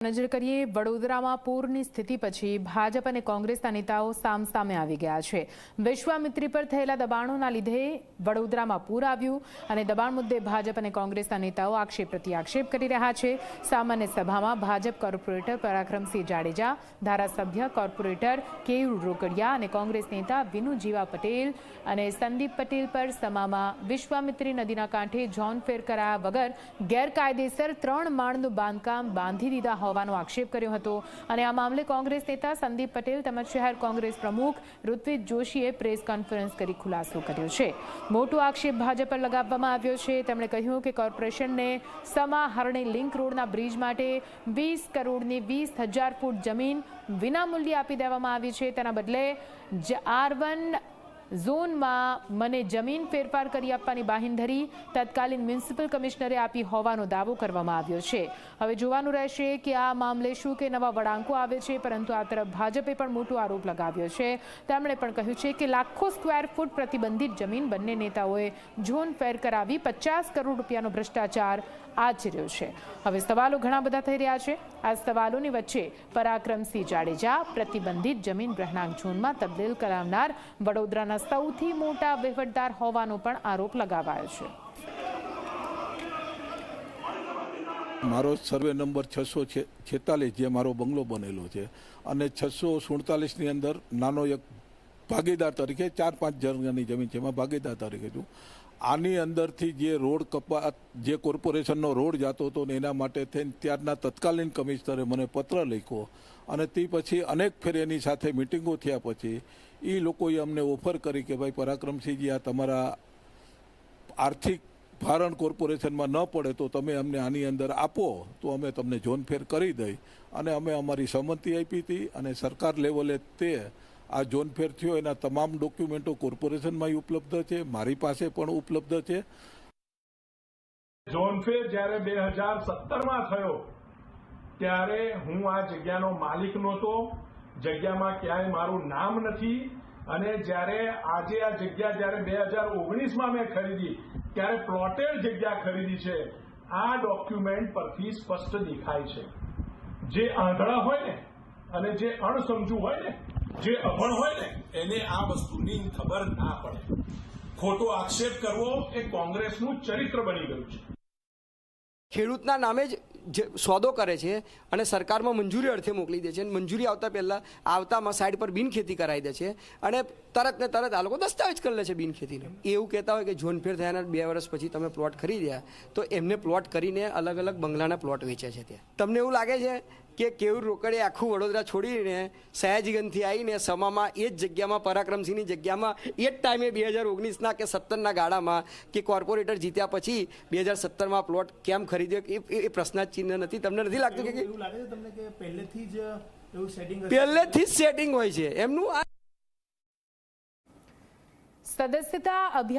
નજર કરીએ, વડોદરામાં પૂરની સ્થિતિ પછી ભાજપ અને કોંગ્રેસના નેતાઓ સામસામે આવી ગયા છે. વિશ્વામિત્રી પર થયેલા દબાણોના લીધે વડોદરામાં પૂર આવ્યું અને દબાણ મુદ્દે ભાજપ અને કોંગ્રેસના નેતાઓ આક્ષેપ પ્રતિ આક્ષેપ કરી રહ્યા છે. સામાન્ય સભામાં ભાજપ કોર્પોરેટર પરાક્રમસિંહ જાડેજા, ધારાસભ્ય કોર્પોરેટર કેયુર રોકડિયા અને કોંગ્રેસ નેતા વિનુ જીવા પટેલ અને સંદીપ પટેલ પર સમામાં વિશ્વામિત્રી નદીના કાંઠે જોન ફેર કરાયા વગર ગેરકાયદેસર ત્રણ માળનું બાંધકામ બાંધી દીધા હોવાનો આક્ષેપ કર્યો હતો. અને આ મામલે કોંગ્રેસ નેતા સંદીપ પટેલ તેમજ શહેર કોંગ્રેસ પ્રમુખ ઋત્વિજ જોશીએ પ્રેસ કોન્ફરન્સ કરી ખુલાસો કર્યો છે. મોટો આક્ષેપ ભાજપ પર લગાવવામાં આવ્યો છે. તેમણે કહ્યું કે કોર્પોરેશનને સમા હરણી લિંક રોડના બ્રિજ માટે વીસ કરોડની વીસ હજાર ફૂટ જમીન વિનામૂલ્યે આપી દેવામાં આવી છે. તેના બદલે આર વન ઝોનમાં મને જમીન ફેરફાર કરી આપવાની બાહેંધરી તત્કાલીન મ્યુનિસિપલ કમિશનરે આપી હોવાનો દાવો કરવામાં આવ્યો છે. હવે જોવાનું રહેશે કે આ મામલે શું કે નવા વળાંકો આવે છે, પરંતુ આ તરફ ભાજપે પણ મોટો આરોપ લગાવ્યો છે. તેમણે પણ કહ્યું છે કે લાખો સ્ક્વેર ફૂટ પ્રતિબંધિત જમીન બંને નેતાઓએ ઝોન ફેર કરાવી પચાસ કરોડ રૂપિયાનો ભ્રષ્ટાચાર આચર્યો છે. હવે સવાલો ઘણા બધા થઈ રહ્યા છે. આ સવાલોની વચ્ચે પરાક્રમસિંહ જાડેજા પ્રતિબંધિત જમીન ગ્રહણાંક ઝોનમાં તબદીલ કરાવનાર વડોદરાના સૌથી મોટા વહીવટદાર હોવાનો પણ આરોપ લગાવાયો છે. મારો સર્વે નંબર છસો છેતાલીસ જે મારો બંગલો બનેલો છે. અને છસો સુડતાલીસની અંદર નાનો એક ભાગીદાર તરીકે ચાર પાંચ જણની જમીન છે. એમાં ભાગીદાર તરીકે છું. આની અંદરથી જે રોડ કપા, જે કોર્પોરેશનનો રોડ જતો હતો ને એના માટે થઈને ત્યારના તત્કાલીન કમિશનરે મને પત્ર લખ્યો અને તે પછી અનેક ફેર એની સાથે મિટિંગો થયા પછી એ લોકોએ અમને ઓફર કરી કે ભાઈ પરાક્રમસિંહજી, આ તમારા આર્થિક ભારણ કોર્પોરેશનમાં ન પડે તો તમે અમને આની અંદર આપો, તો અમે તમને ઝોન ફેર કરી દઈ. અને અમે અમારી સંમતિ આપી હતી અને સરકાર લેવલે તે આ જોનફેર થયો એના તમામ ડોક્યુમેન્ટો કોર્પોરેશનમાં ઉપલબ્ધ છે, મારી પાસે પણ ઉપલબ્ધ છે. જોનફેર જ્યારે બે હજાર સત્તરમાં થયો, ત્યારે હું આ જગ્યાનો માલિક નહોતો, જગ્યામાં ક્યાંય મારું નામ નથી, અને જ્યારે આજે આ જગ્યા જ્યારે બે હજાર ઓગણીસમાં મેં ખરીદી, ત્યારે પ્લોટેડ જગ્યા ખરીદી છે, આ ડોક્યુમેન્ટ પરથી સ્પષ્ટ દેખાય છે. જે આંધળા હોય ને, અને જે અણસમજુ હોય ને જે અભણ હોય ને, એને આ વસ્તુની ખબર ના પડે. ખોટો આક્ષેપ કરવો એ કોંગ્રેસનું ચરિત્ર બની ગયું છે. ખેડૂતના નામે જ જે સોદો કરે છે અને સરકારમાં મંજૂરી અર્થે મોકલી દે છે અને મંજૂરી આવતા પહેલાં આવતામાં સાઈડ પર બિનખેતી કરાવી દે છે અને તરત ને તરત આ લોકો દસ્તાવેજ કરી લે છે બિનખેતીનો. એવું કહેતા હોય કે ઝોનફેર થયાના બે વર્ષ પછી તમે પ્લોટ ખરીદ્યા, તો એમને પ્લોટ કરીને અલગ અલગ બંગલાના પ્લોટ વેચે છે ત્યાં. તમને એવું લાગે છે કે કેવું રોકડે આખું વડોદરા છોડીને સયાજીગંજથી આવીને સમામાં એ જ જગ્યામાં, પરાક્રમસિંહની જગ્યામાં, એ જ ટાઈમે બે હજાર ઓગણીસના કે સત્તરના ગાળામાં કે કોર્પોરેટર જીત્યા પછી બે હજાર સત્તરમાં પ્લોટ કેમ ખરીદ્યો? એ એ પ્રશ્નાચિહ્ન નથી તમને નથી લાગતું કે એવું લાગે છે તમને કે પહેલેથી જ એવું સેટિંગ પહેલેથી જ સેટિંગ હોય છે. એમનું આ સદસ્યતા અભિયાન